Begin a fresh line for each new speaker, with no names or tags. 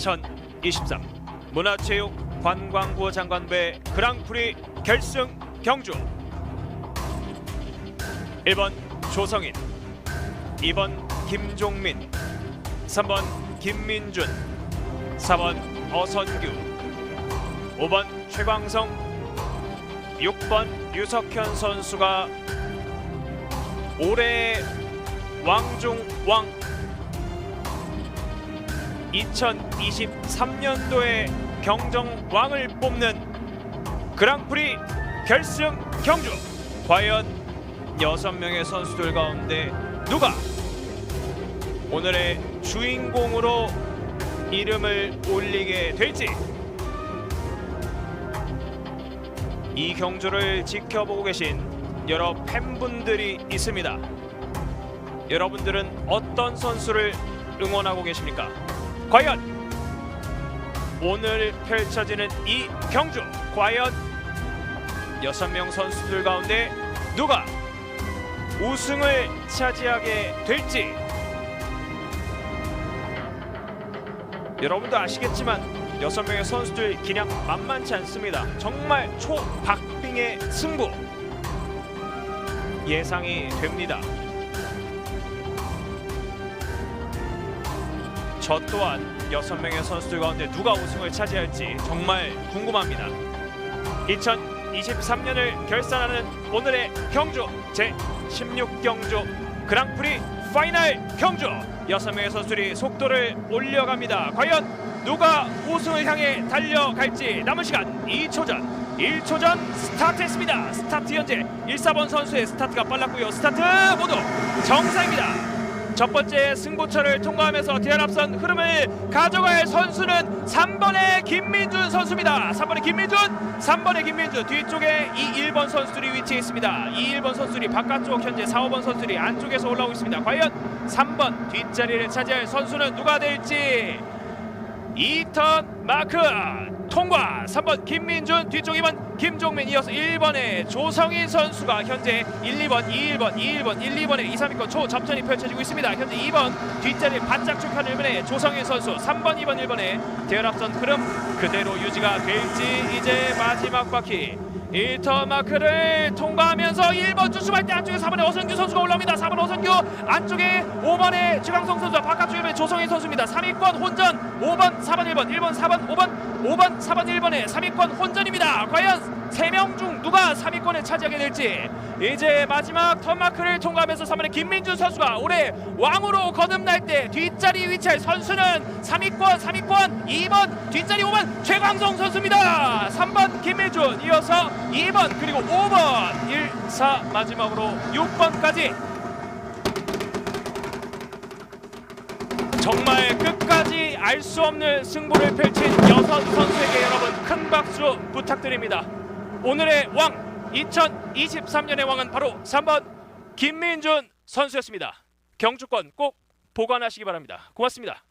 2023 문화체육 관광부 장관배 그랑프리 결승 경주. 1번 조성인 2번 김종민 3번 김민준 4번 어선규 5번 최광성 6번 유석현 선수가 올해 왕중왕 2023년도에 경정왕을 뽑는 그랑프리 결승 경주 과연 6명의 선수들 가운데 누가 오늘의 주인공으로 이름을 올리게 될지 이 경주를 지켜보고 계신 여러 팬분들이 있습니다. 여러분들은 어떤 선수를 응원하고 계십니까? 과연 오늘 펼쳐지는 이 경주 과연 여섯 명 선수들 가운데 누가 우승을 차지하게 될지 여러분도 아시겠지만 여섯 명의 선수들 기량 만만치 않습니다. 정말 초박빙의 승부 예상이 됩니다. 저 또한 여섯 명의 선수들 가운데 누가 우승을 차지할지 정말 궁금합니다. 2023년을 결산하는 오늘의 경주 제 16경주 그랑프리 파이널 경주 여섯 명의 선수들이 속도를 올려갑니다. 과연 누가 우승을 향해 달려갈지 남은 시간 2초 전 1초 전 스타트했습니다. 스타트 현재 1, 4번 선수의 스타트가 빨랐고요. 스타트 모두 정상입니다. 첫 번째 승부처를 통과하면서 대한 앞선 흐름을 가져갈 선수는 3번의 김민준 선수입니다. 3번의 김민준, 3번의 김민준 뒤쪽에 이 1번 선수들이 위치해 있습니다. 이 1번 선수들이 바깥쪽 현재 4, 5번 선수들이 안쪽에서 올라오고 있습니다. 과연 3번 뒷자리를 차지할 선수는 누가 될지 2턴 마크 통과. 3번 김민준 뒤쪽 2번 김종민. 이어서 1번의 조성인 선수가 현재 1, 2번 2, 1번 2, 1번 1, 2번의 2, 3위권 초접전이 펼쳐지고 있습니다. 현재 2번 뒷자리 바짝 축하는 1번의 조성인 선수. 3번 2번 1번의 대열 앞선 흐름 그대로 유지가 될지 이제 마지막 바퀴 1터 마크를 통과하면서 1번 주춤할 때 안쪽에 4번의 어선규 선수가 올라옵니다. 4번 어선규 안쪽에 5번의 최강성 선수와 바깥쪽에 조성인 선수입니다. 3위권 혼전 5번 4번 1번 1번 4번 5번 5번 4번 1번의 3위권 혼전입니다. 과연 3명 중 누가 3위권을 차지하게 될지 이제 마지막 턴마크를 통과하면서 3번의 김민준 선수가 올해 왕으로 거듭날 때 뒷자리 위치할 선수는 3위권 3위권 2번 뒷자리 5번 최광성 선수입니다. 3번 김민준 이어서 2번 그리고 5번 1, 4 마지막으로 6번까지 정말 끝까지 알 수 없는 승부를 펼친 여섯 선수에게 여러분 큰 박수 부탁드립니다. 오늘의 왕 2023년의 왕은 바로 3번 김민준 선수였습니다. 경주권 꼭 보관하시기 바랍니다. 고맙습니다.